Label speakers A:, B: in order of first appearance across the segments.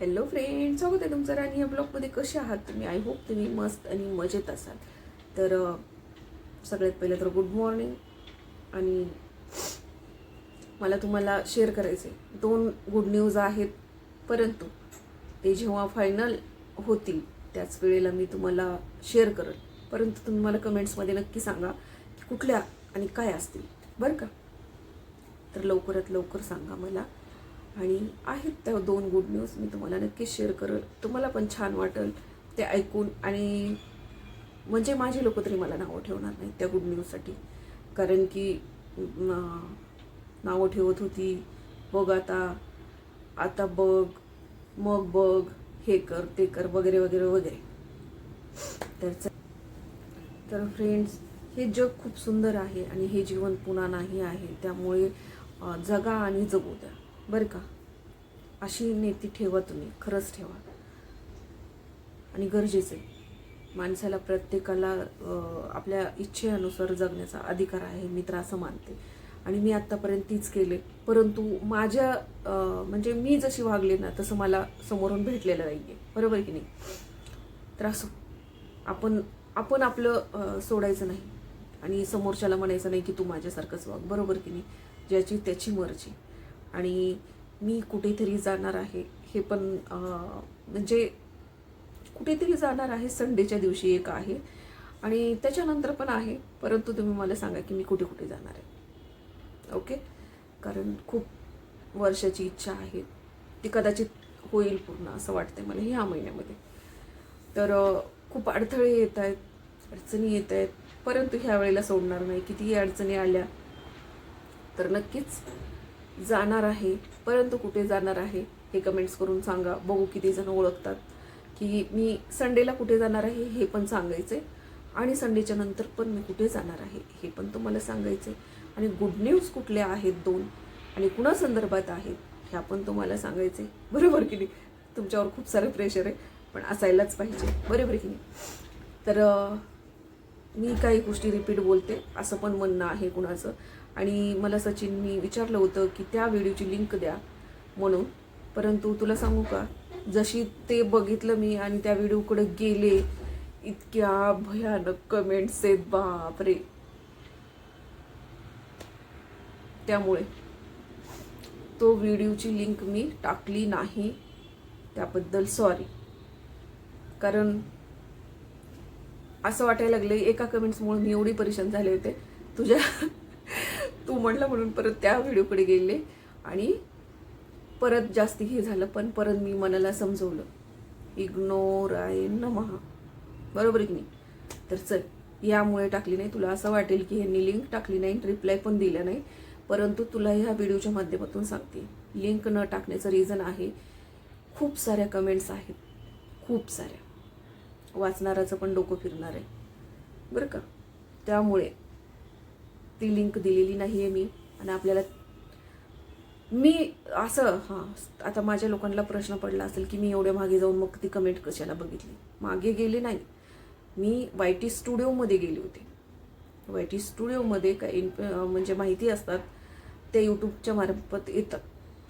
A: Hello friend स्वागत आहे तुमचं राणी या ब्लॉगमध्ये कसे आहात तुम्ही? आय होप तुम्ही मस्त आणि मजेत असाल. तर सगळ्यात पहिलं तर गुड मॉर्निंग आणि मला तुम्हाला शेअर करायचे दोन गुड न्यूज आहेत परंतु ते जेव्हा फायनल होतील त्याच वेळेला मी तुम्हाला शेअर करेल. परंतु तुम्ही मला कमेंट्समध्ये नक्की सांगा की कुठल्या आणि काय असतील. बरं का? तर लवकरात लवकर सांगा मला. आणि आहेत त्या दोन गुड न्यूज मी तुम्हाला नक्कीच शेअर करेल. तुम्हाला पण छान वाटेल ते ऐकून आणि म्हणजे माझे लोक तरी मला नावं ठेवणार नाहीत त्या गुड न्यूजसाठी कारण की नावं ठेवत होती. बघ आता आता बघ मग बघ हे कर ते कर वगैरे वगैरे वगैरे. तर तर फ्रेंड्स हे जग खूप सुंदर आहे आणि हे जीवन पुन्हा नाही आहे. त्यामुळे जगा आणि जगू द्या. बरं का? अशी नेती ठेवा तुम्ही खरंच ठेवा. आणि गरजेचं आहे. माणसाला प्रत्येकाला आपल्या इच्छेनुसार जगण्याचा अधिकार आहे मी तर असं मानते. आणि मी आत्तापर्यंत तीच केले. परंतु माझ्या म्हणजे मी जशी वागले ना तसं मला समोरून भेटलेलं नाही आहे बरोबर की नाही? तर असं आपण आपण आपलं सोडायचं नाही. आणि समोरच्याला म्हणायचं नाही की तू माझ्यासारखंच वाग. बरोबर की नाही? ज्याची त्याची मर्जी. आणि मी कुठेतरी जाणार आहे हे पण म्हणजे कुठेतरी जाणार आहे संडेच्या दिवशी एक आहे. आणि त्याच्यानंतर पण आहे परंतु तुम्ही मला सांगा की मी कुठे कुठे जाणार आहे. ओके? कारण खूप वर्षाची इच्छा आहे. ती कदाचित होईल पूर्ण असं वाटतंय मला ह्या महिन्यामध्ये. तर खूप अडथळे येत आहेत अडचणी येत आहेत. परंतु ह्या वेळेला सोडणार नाही. कितीही अडचणी आल्या तर नक्कीच जाणार आहे परंतु कुठे जाणार आहे हे कमेंट्स करून सांगा. बघू किती जण ओळखतात. की मी संडेला कुठे जाणार आहे हे पण सांगायचं. आहे आणि संडेच्या नंतर पण मी कुठे जाणार आहे हे पण तुम्हाला सांगायचं. आहे आणि गुड न्यूज कुठल्या आहेत दोन? आणि कुणा संदर्भात आहेत ह्या पण तुम्हाला सांगायचे. बरोबर की नाही? तुमच्यावर खूप सारं प्रेशर आहे पण असायलाच पाहिजे. बरोबर की नाही? तर मी काही गोष्टी रिपीट बोलते. असं पण म्हणणं आहे कुणाचं. आणि मला सचिननी विचारलं होतं की त्या व्हिडिओची लिंक द्या म्हणून. परंतु तुला सांगू का जशी ते बघितलं मी आणि त्या व्हिडिओकडे गेले इतक्या भयानक कमेंट्स आहेत बापरे. त्यामुळे तो व्हिडिओची लिंक मी टाकली नाही. त्याबद्दल सॉरी कारण असं वाटायला लागले एका कमेंट्समुळे मी एवढी परेशान झाले होते. तुझ्या तू म्हणलं म्हणून परत त्या व्हिडिओकडे गेले आणि परत जास्ती हे झालं पण परत मी मनाला समजवलं. इग्नोर आहे नमहा बरोबर की नाही? तर चल यामुळे टाकली नाही. तुला असं वाटेल की ह्यांनी लिंक टाकली नाही रिप्लाय पण दिला नाही. परंतु तुला ह्या व्हिडिओच्या माध्यमातून सांगते. लिंक न टाकण्याचं रिझन आहे खूप साऱ्या कमेंट्स आहेत. खूप साऱ्या. वाचणाराचं पण डोकं फिरणार आहे. बरं का? त्यामुळे ती लिंक दिलेली नाही आहे मी. आणि आपल्याला मी असं हां आता माझ्या लोकांना प्रश्न पडला असेल की मी एवढ्या मागे जाऊन मग ती कमेंट कशाला बघितली? मागे गेले नाही. मी वाय टी स्टुडिओमध्ये गेले होते. वाय टी स्टुडिओमध्ये काही म्हणजे माहिती असतात ते यूट्यूबच्या मार्फत येतात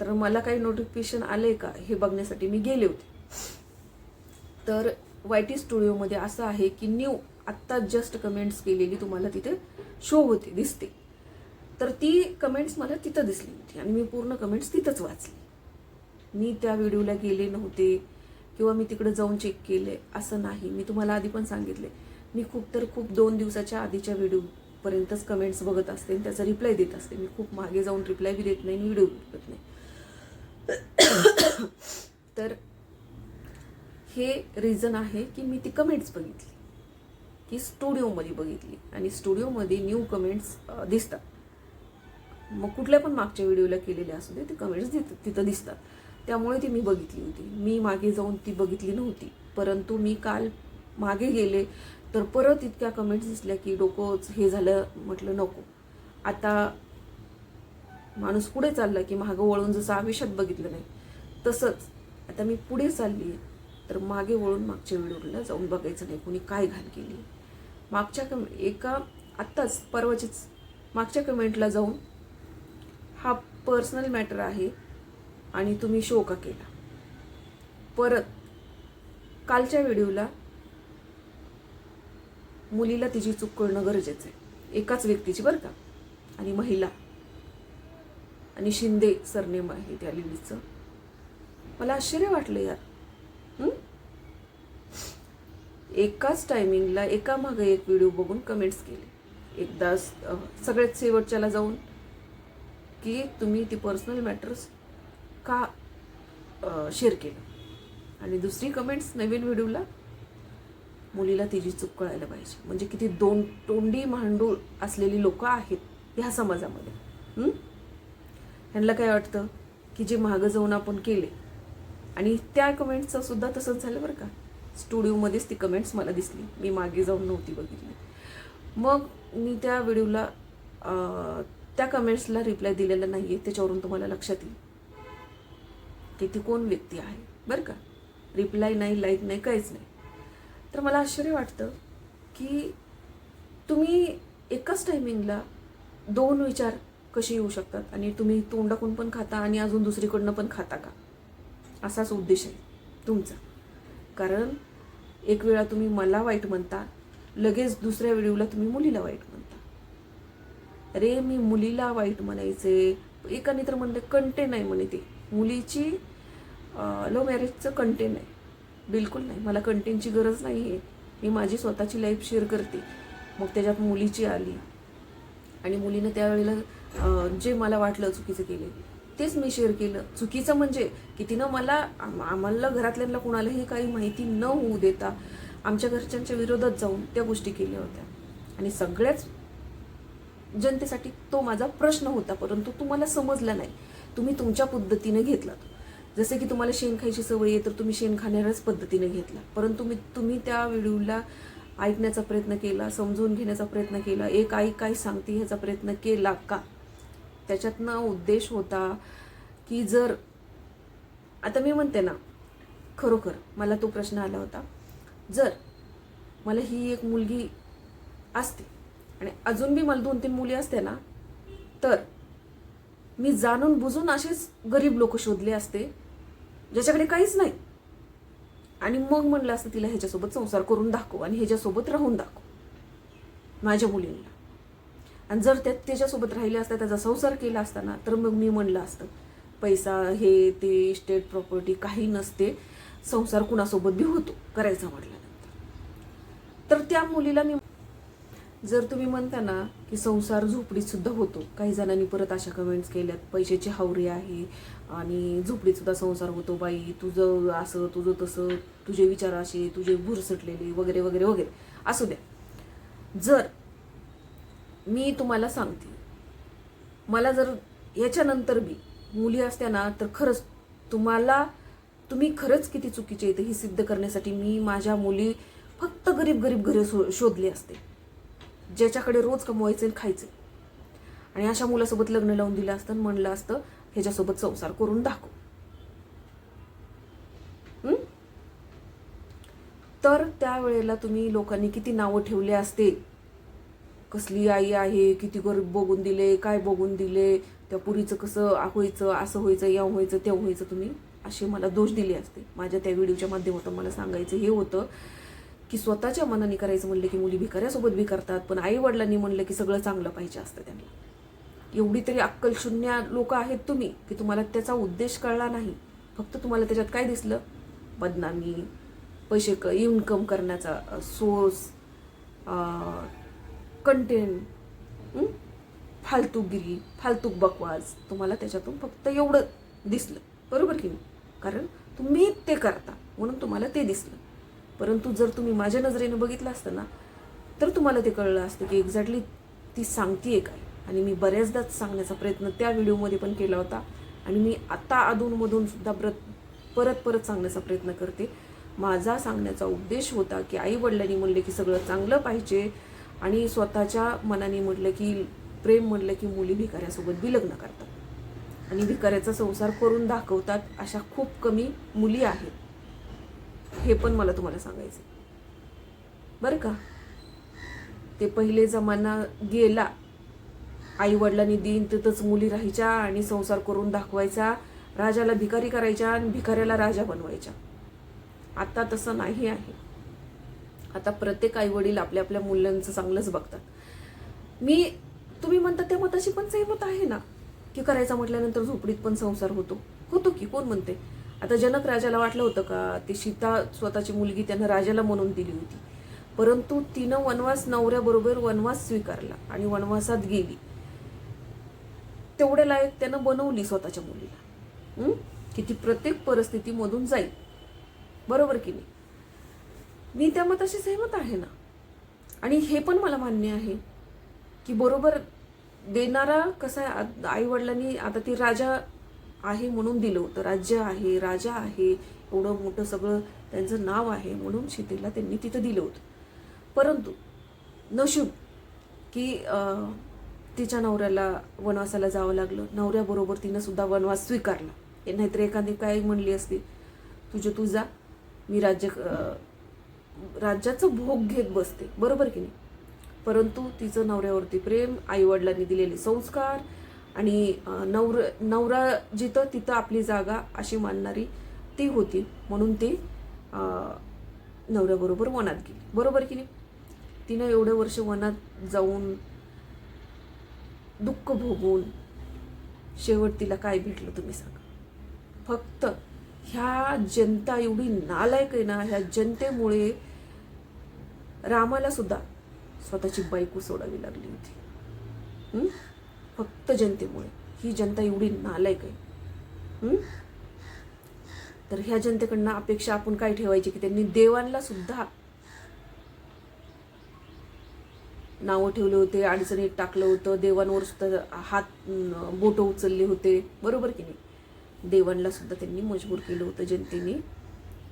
A: तर मला काही नोटिफिकेशन आले का हे बघण्यासाठी मी गेले होते. तर वाय टी स्टुडिओमध्ये असं आहे की न्यू आत्ता जस्ट कमेंट्स केलेली तुम्हाला तिथे शो होते दिसते. तर ती कमेंट्स मला तिथं दिसली होती आणि मी पूर्ण कमेंट्स तिथंच वाचली. मी त्या व्हिडिओला गेले नव्हते किंवा मी तिकडे जाऊन चेक केले असं नाही. मी तुम्हाला आधी पण सांगितले मी खूप तर खूप दोन दिवसाच्या आधीच्या व्हिडिओपर्यंतच कमेंट्स बघत असते आणि त्याचा रिप्लाय देत असते. मी खूप मागे जाऊन रिप्लाय बी देत नाही व्हिडिओ बघत नाही. तर हे रिझन आहे की मी ती कमेंट्स बघितली. की स्टुडिओमध्ये बघितली. आणि स्टुडिओमध्ये न्यू कमेंट्स दिसतात. मग कुठल्या पण मागच्या व्हिडिओला केलेले असू दे ते कमेंट्स दि तिथं दिसतात. त्यामुळे ती मी बघितली होती. मी मागे जाऊन ती बघितली नव्हती. परंतु मी काल मागे गेले तर परत इतक्या कमेंट्स दिसल्या की डोकंच हे झालं म्हटलं नको. आता माणूस पुढे चालला की मागं वळून जसं आयुष्यात बघितलं नाही तसंच आता मी पुढे चालली तर मागे वळून मागच्या व्हिडिओला जाऊन बघायचं नाही. कोणी काय घाण केली मागच्या कम एका आत्ताच परवाचीच मागच्या कमेंटला जाऊन हा पर्सनल मॅटर आहे आणि तुम्ही शो का केला. परत कालच्या व्हिडिओला मुलीला तिची चूक कळणं गरजेचं आहे. एकाच व्यक्तीची बरं का? आणि महिला. आणि शिंदे सरनेम आहे त्या लेडीजचं मला आश्चर्य वाटलं यार. हं? एकाच टायमिंगला एका मागे एक व्हिडिओ बघून कमेंट्स केले. एकदा सगळ्यात शेवटच्याला जाऊन की तुम्ही ती पर्सनल मॅटर्स का शेअर केलं? आणि दुसरी कमेंट्स नवीन व्हिडिओला मुलीला तिची चूक कळायला पाहिजे. म्हणजे किती दोन तोंडी मांडूळ असलेली लोक आहेत ह्या समाजामध्ये. ह्यांना काय वाटतं? की जे मागं जाऊन आपण केले. आणि त्या कमेंटचं सुद्धा तसंच झालं बरं का? स्टुडिओमध्येच ती कमेंट्स मला दिसली. मी मागे जाऊन नव्हती बघितली. मग मी त्या व्हिडिओला त्या कमेंट्सला रिप्लाय दिलेला नाही आहे त्याच्यावरून तुम्हाला लक्षात येईल. की ती कोण व्यक्ती आहे? बरं का? रिप्लाय नाही लाईक नाही काहीच नाही. तर मला आश्चर्य वाटतं की तुम्ही एकाच टायमिंगला दोन विचार कसे येऊ शकतात? आणि तुम्ही तोंडाकून पण खाता आणि अजून दुसरीकडनं पण खाता का? असाच उद्देश आहे तुमचा. कारण एक वेळा तुम्ही मला वाईट म्हणता लगेच दुसऱ्या व्हिडिओला तुम्ही मुलीला वाईट म्हणता. अरे मी मुलीला वाईट म्हणायचे. एकाने तर म्हणले कंटेन आहे म्हणे ते. मुलीची लव्ह मॅरेजचं कंटेन आहे बिलकुल नाही. मला कंटेनची गरज नाही आहे मी माझी स्वतःची लाईफ शेअर करते. मग त्याच्यात मुलीची आली. आणि मुलीनं त्यावेळेला जे मला वाटलं चुकीचं केले तेच मी शेअर केलं. चुकीचं म्हणजे की तिनं मला आम्हाला घरातल्यांना कुणालाही काही माहिती न होऊ देता आमच्या घरच्यांच्या विरोधात जाऊन त्या गोष्टी केल्या होत्या. आणि सगळ्याच जनतेसाठी तो माझा प्रश्न होता परंतु तुम्हाला समजला नाही. तुम्ही तुमच्या पद्धतीने घेतला जसे की तुम्हाला शेण खायची सवय आहे तर तुम्ही शेण खाण्याच्याच पद्धतीने घेतला. परंतु मी तुम्ही त्या व्हिडिओला ऐकण्याचा प्रयत्न केला समजून घेण्याचा प्रयत्न केला. एक आई काय सांगते ह्याचा प्रयत्न केला का? त्याच्यातनं उद्देश होता की जर आता मी म्हणते ना खरोखर मला तो प्रश्न आला होता जर मला ही एक मुलगी असते आणि अजून बी मला दोन तीन मुली असते ना तर मी जाणून बुजून असेच गरीब लोक शोधले असते ज्याच्याकडे काहीच नाही. आणि मग म्हणलं असतं तिला ह्याच्यासोबत संसार करून दाखव आणि ह्याच्यासोबत राहून दाखव. माझ्या मुलींना. आणि जर त्या त्याच्यासोबत राहिले असता त्याचा संसार केला असताना तर मग मी म्हणलं असतं पैसा हे ते इस्टेट प्रॉपर्टी काही नसते. संसार कुणासोबत बी होतो करायचा म्हटल्यानंतर. तर त्या मुलीला मी जर तुम्ही म्हणता ना की संसार झोपडीतसुद्धा होतो. काही जणांनी परत अशा कमेंट्स केल्यात पैशाची हावरी आहे आणि झोपडीतसुद्धा संसार होतो बाई तुझं असं तुझं तसं तुझे विचार असे तुझे भुरसटलेले वगैरे वगैरे वगैरे. असू द्या. जर मी तुम्हाला सांगते. मला जर याच्यानंतर बी मुली असत्या ना तर खरंच तुम्हाला तुम्ही खरंच किती चुकीचे येते हे सिद्ध करण्यासाठी मी माझ्या मुली फक्त गरीब गरीब घरे शो शोधले असते. ज्याच्याकडे रोज कमवायचे आणि खायचे. आणि अशा मुलासोबत लग्न लावून दिलं असतं आणि म्हणलं असतं ह्याच्यासोबत संसार करून दाखव. तर त्यावेळेला तुम्ही लोकांनी किती नावं ठेवले असते. कसली आई आहे किती गरीब बघून दिले काय बघून दिले त्या पुरीचं कसं व्हायचं असं व्हायचं या व्हायचं त्या व्हायचं तुम्ही? असे मला दोष दिले असते. माझ्या त्या व्हिडिओच्या माध्यमातून मला सांगायचं हे होतं की स्वतःच्या मनाने करायचं म्हणलं की मुली भिकाऱ्यासोबत बी करतात पण आई वडिलांनी म्हणलं की सगळं चांगलं पाहिजे असतं त्यांना. एवढी तरी अक्कल शून्य लोक आहेत तुम्ही की तुम्हाला त्याचा उद्देश कळला नाही. फक्त तुम्हाला त्याच्यात काय दिसलं? बदनामी पैसे क इन्कम करण्याचा सोर्स कंटेंट फालतूगिरी फालतूक बकवास तुम्हाला त्याच्यातून फक्त एवढं दिसलं. बरोबर की नाही? कारण तुम्ही ते करता म्हणून तुम्हाला ते दिसलं. परंतु जर तुम्ही माझ्या नजरेनं बघितलं असतं ना तर तुम्हाला ते कळलं असतं की एक्झॅक्टली ती सांगतीये काय. आणि मी बऱ्याचदाच सांगण्याचा प्रयत्न त्या व्हिडिओमध्ये पण केला होता. आणि मी आता अधूनमधून सुद्धा परत परत परत सांगण्याचा प्रयत्न करते. माझा सांगण्याचा उद्देश होता की आई वडिलांनी म्हणले की सगळं चांगलं पाहिजे. आणि स्वतःच्या मनाने म्हटलं की प्रेम म्हटलं की मुली भिकाऱ्यासोबत बी लग्न करतात. आणि भिकाऱ्याचा संसार करून दाखवतात अशा खूप कमी मुली आहेत. हे पण मला तुम्हाला सांगायचं बरं का? ते पहिले जमाना गेला. आई वडिलांनी दिन तिथंच मुली राहायच्या आणि संसार करून दाखवायचा. राजाला भिकारी करायच्या आणि भिकाऱ्याला राजा बनवायच्या. आता तसं नाही आहे. आता प्रत्येक आई वडील आपल्या आपल्या मुलांचं चांगलंच बघतात. मी तुम्ही म्हणता त्या मताशी पण सहमत आहे ना? की करायचा म्हटल्यानंतर झोपडीत पण संसार होतो. होतो की कोण म्हणते? आता जनक राजाला वाटलं होतं का ती सीता स्वतःची मुलगी त्यानं राजाला म्हणून दिली होती. परंतु तिनं वनवास नवऱ्याबरोबर वनवास स्वीकारला आणि वनवासात गेली. तेवढ्या लायक त्यानं बनवली स्वतःच्या मुलीला. की ती प्रत्येक परिस्थितीमधून जाईल. बरोबर की नाही? मी त्या मताशी सहमत आहे ना? आणि हे पण मला मान्य आहे की बरोबर देणारा कसा आहे आई वडिलांनी आता ती राजा आहे म्हणून दिलं होतं. राज्य आहे राजा आहे एवढं मोठं सगळं त्यांचं नाव आहे म्हणून सीतेला त्यांनी तिथं दिलं होतं. परंतु नशीब की तिच्या नवऱ्याला वनवासाला जावं लागलं. नवऱ्याबरोबर तिनं सुद्धा वनवास स्वीकारला. हे नाहीतर एखादी काय म्हणली असती तुझ्या तू जा मी राज्य राज्याचं भोग घेत बसते. बरोबर की नाही? परंतु तिचं नवऱ्यावरती प्रेम आईवडिलांनी दिलेले संस्कार आणि नवर नवरा जिथं तिथं आपली जागा अशी मानणारी ती होती. म्हणून ती नवऱ्याबरोबर वनात गेली. बरोबर की नाही? तिनं एवढं वर्ष वनात जाऊन दुःख भोगून शेवट तिला काय भेटलं तुम्ही सांगा? फक्त ह्या जनता एवढी नालायक आहे ना ह्या जनतेमुळे रामाला सुद्धा स्वतःची बायको सोडावी लागली होती. फक्त जनतेमुळे. ही जनता एवढी नालायक आहे. तर ह्या जनतेकडनं अपेक्षा आपण काय ठेवायची की त्यांनी देवांना सुद्धा नावं ठेवले होते अडचणीत टाकलं होतं देवांवर सुद्धा हात बोटं उचलले होते. बरोबर की नाही? देवांना सुद्धा त्यांनी मजबूर केलं होतं जनतेने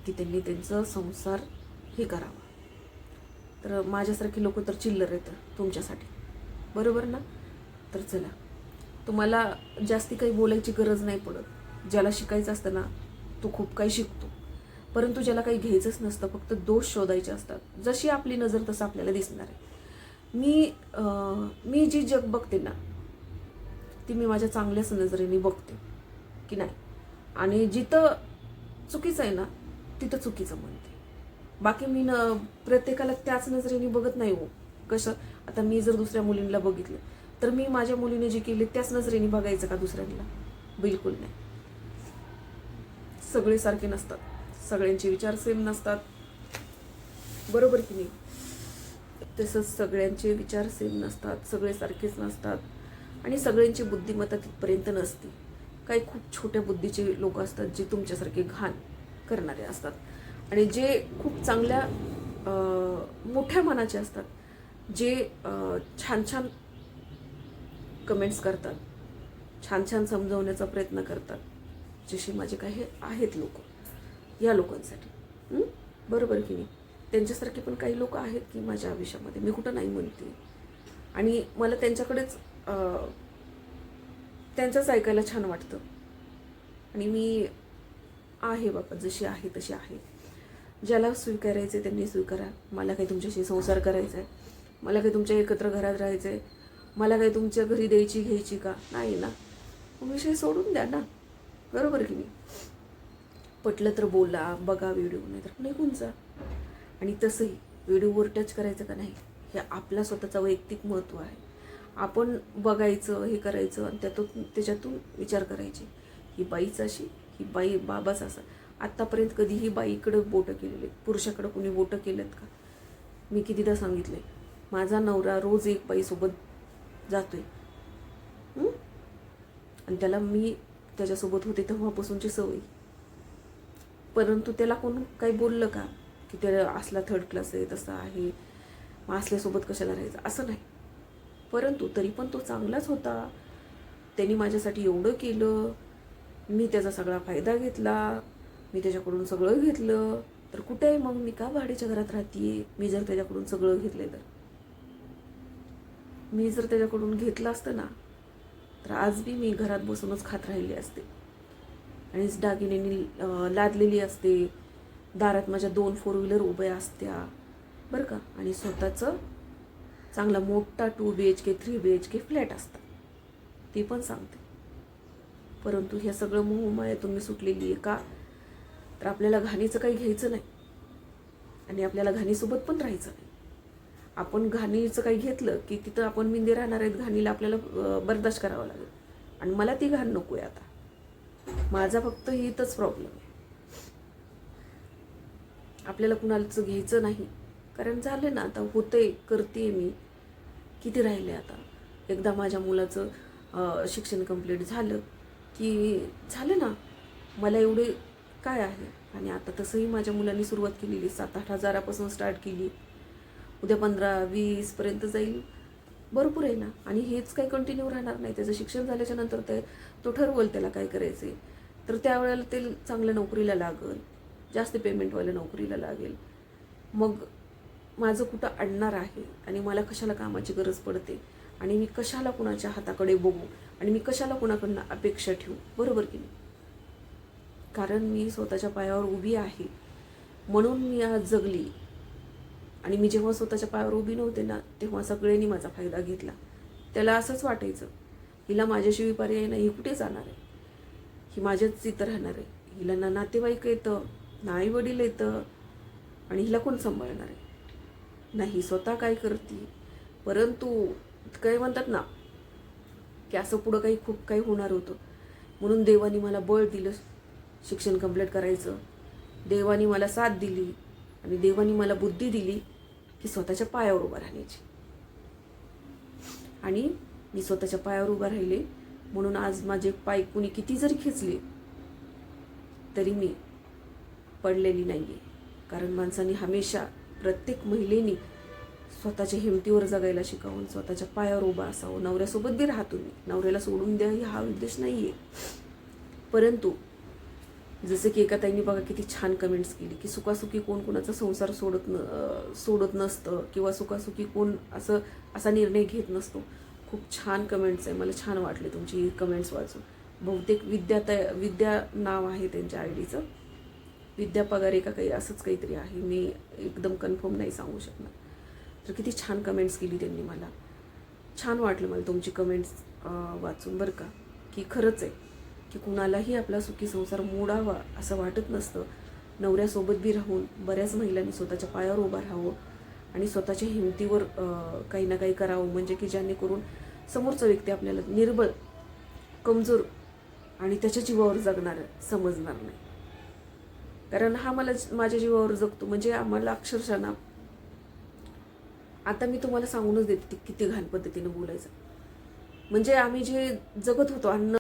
A: की त्यांनी त्यांचं संसार हे करावा. तर माझ्यासारखे लोक तर चिल्लर आहेत तुमच्यासाठी. बरोबर ना? तर चला. तुम्हाला जास्ती काही बोलायची गरज नाही पडत. ज्याला शिकायचं असतं ना तो खूप काही शिकतो. परंतु ज्याला काही घ्यायचंच नसतं फक्त दोष शोधायचे असतात. जशी आपली नजर तसं आपल्याला दिसणार आहे. मी मी जी जग बघते ना ती मी माझ्या चांगल्याच नजरेने बघते. की नाही? आणि जिथं चुकीचं आहे ना तिथं चुकीचं म्हणते बाकी मी न प्रत्येकाला त्याच नजरेने बघत नाही हो. कसं? आता मी जर दुसऱ्या मुलींना बघितलं तर मी माझ्या मुलीने जे केले त्याच नजरेने बघायचं का दुसऱ्यांना? बिलकुल नाही. सगळे सारखे नसतात. सगळ्यांचे विचार सेम नसतात. बरोबर की नाही? तसंच सगळ्यांचे विचार सेम नसतात. सगळे सारखेच नसतात. आणि सगळ्यांची बुद्धिमत्ता तिथपर्यंत नसते. काही खूप छोट्या बुद्धीचे लोक असतात जे तुमच्यासारखे घाण करणारे असतात. आणि जे खूप चांगल्या मोठ्या मनाचे असतात जे छान छान कमेंट्स करतात छान छान समजवण्याचा प्रयत्न करतात जसे माझे काही आहेत लोक या लोकांसाठी. बरोबर की नाही? त्यांच्यासारखे पण काही लोक आहेत की माझ्या आयुष्यामध्ये? मी कुठं नाही म्हणते. आणि मला त्यांच्याकडेच त्यांचंच ऐकायला छान वाटतं. आणि मी आहे बाबा जशी आहे तशी आहे. ज्याला स्वीकारायचे त्यांनी स्वीकारा. मला काही तुमच्याशी संसार करायचा आहे मला काही तुमच्या एकत्र घरात राहायचं आहे मला काही तुमच्या घरी द्यायची घ्यायची का? नाही ना. विषय सोडून द्या ना. बरोबर की नाही? पटलं तर बोला बघा व्हिडिओ नाही तर निघून जा. आणि तसंही व्हिडिओवर टच करायचं का नाही हे आपला स्वतःचा वैयक्तिक महत्त्व आहे. आपण बघायचं हे करायचं आणि त्यातून त्याच्यातून विचार करायचे. ही बाईच अशी ही बाई बाबाच असा. आत्तापर्यंत कधीही बाईकडं बोटं केलेले. पुरुषाकडं कोणी बोटं केलेत का? मी कितीदा सांगितले माझा नवरा रोज एक बाईसोबत जातोय. आणि त्याला मी त्याच्यासोबत होते तेव्हापासूनची सवय. परंतु त्याला कोण काही बोललं का? की त्याला असला थर्ड क्लास आहे तसा आहे. मग असल्यासोबत कशाला राहायचं? असं नाही. परंतु तरी पण तो चांगलाच होता. त्यांनी माझ्यासाठी एवढं केलं. मी त्याचा सगळा फायदा घेतला. मी त्याच्याकडून सगळं घेतलं. तर कुठे आहे मग मी का भाड्याच्या घरात राहते मी जर त्याच्याकडून सगळं घेतले तर. मी जर त्याच्याकडून घेतलं असतं ना तर आज बी मी घरात बसूनच खात राहिली असते. आणि दागिन्यांनी लादलेली असते. दारात माझ्या दोन फोर व्हीलर उभ्या असत्या. बरं का? आणि स्वतःचं चांगला मोठा two B H K three B H K flat असतात ते पण सांगते. परंतु हे सगळं मोहमायातून मी सुटलेली आहे का? तर आपल्याला घाणीचं काही घ्यायचं नाही. आणि आपल्याला घाणीसोबत पण राहायचं नाही. आपण घाणीचं काही घेतलं की तिथं आपण मिंदे राहणार आहेत घाणीला आपल्याला बर्दाश्त करावं लागेल. आणि मला ती घाण नको आहे आता. माझा फक्त इथंच प्रॉब्लेम आहे. आपल्याला कुणाचं घ्यायचं नाही. कारण झालं ना आता होते करते मी. किती राहिले आता? एकदा माझ्या मुलाचं शिक्षण कंप्लीट झालं की झालं ना मला एवढे काय आहे? आणि आता तसंही माझ्या मुलांनी सुरुवात केलेली सात आठ हजारापासून स्टार्ट केली. उद्या पंधरा वीसपर्यंत जाईल. भरपूर आहे ना? आणि हेच काही कंटिन्यू राहणार नाही. त्याचं शिक्षण झाल्याच्यानंतर ते तो ठरवल त्याला काय करायचं तर त्यावेळेला ते चांगल्या नोकरीला लागल. जास्त पेमेंटवाल्या नोकरीला लागेल. मग माझं कुठं अडणार आहे? आणि मला कशाला कामाची गरज पडते? आणि मी कशाला कुणाच्या हाताकडे बघू? आणि मी कशाला कुणाकडनं अपेक्षा ठेवू? बरोबर की नाही? कारण मी स्वतःच्या पायावर उभी आहे. म्हणून मी आज जगली. आणि मी जेव्हा स्वतःच्या पायावर उभी नव्हते ना तेव्हा सगळ्यांनी माझा फायदा घेतला. त्याला असंच वाटायचं हिला माझ्याशिवाय पर्याय नाही ही कुठे जाणार आहे? ही माझ्याच इथं राहणार आहे. हिला ना नातेवाईक येतं ना आई वडील येतं आणि हिला कोण सांभाळणार आहे? नाही स्वतः काय करते? परंतु काय म्हणतात ना की असं पुढं काही खूप काही होणार होतं. म्हणून देवाने मला बळ दिलं. शिक्षण कंप्लीट करायचं. देवानी मला साथ दिली आणि देवानी मला बुद्धी दिली की स्वतःच्या पायावर उभं राहण्याची आणि मी स्वतःच्या पायावर उभं राहिले. म्हणून आज माझे पाय कुणी किती जरी खेचले तरी मी पडलेली नाही आहे कारण माणसांनी हमेशा प्रत्येक महिलेनी स्वतःच्या हिमतीवर जगायला शिकावून स्वतःच्या पायावर उभा असावं. नवऱ्यासोबत बी राहतो मी. नवऱ्याला सोडून द्या हा उद्देश नाही आहे परंतु जसं की एका ताईंनी बघा किती छान कमेंट्स केली की सुखासुखी कोण कोणाचा संसार सोडत न सोडत नसतं किंवा सुखासुखी कोण असं असा निर्णय घेत नसतो. खूप छान कमेंट्स आहे. मला छान वाटले तुमची कमेंट्स वाचून. बहुतेक विद्या तया विद्या नाव आहे त्यांच्या आय डीचं. विद्या पगारे का काही असंच काहीतरी आहे. मी एकदम कन्फर्म नाही सांगू शकणार. तर किती छान कमेंट्स केली त्यांनी मला. छान वाटलं मला तुमची कमेंट्स वाचून बरं का. की खरंच आहे. की कुणालाही आपला सुखी संसार मोडावा असं वाटत नसतं. नवऱ्यासोबत बी राहून बऱ्याच महिलांनी स्वतःच्या पायावर उभा राहावं आणि स्वतःच्या हिमतीवर काही ना काही करावं. म्हणजे की जेणेकरून समोरचा व्यक्ती आपल्याला निर्बळ कमजोर आणि त्याच्या जीवावर जगणार समजणार नाही. कारण हा मला माझ्या जीवावर जगतो. म्हणजे आम्हाला अक्षरशः ना आता मी तुम्हाला सांगूनच देते किती घाण पद्धतीनं बोलायचं. म्हणजे आम्ही जे जगत होतो अन्न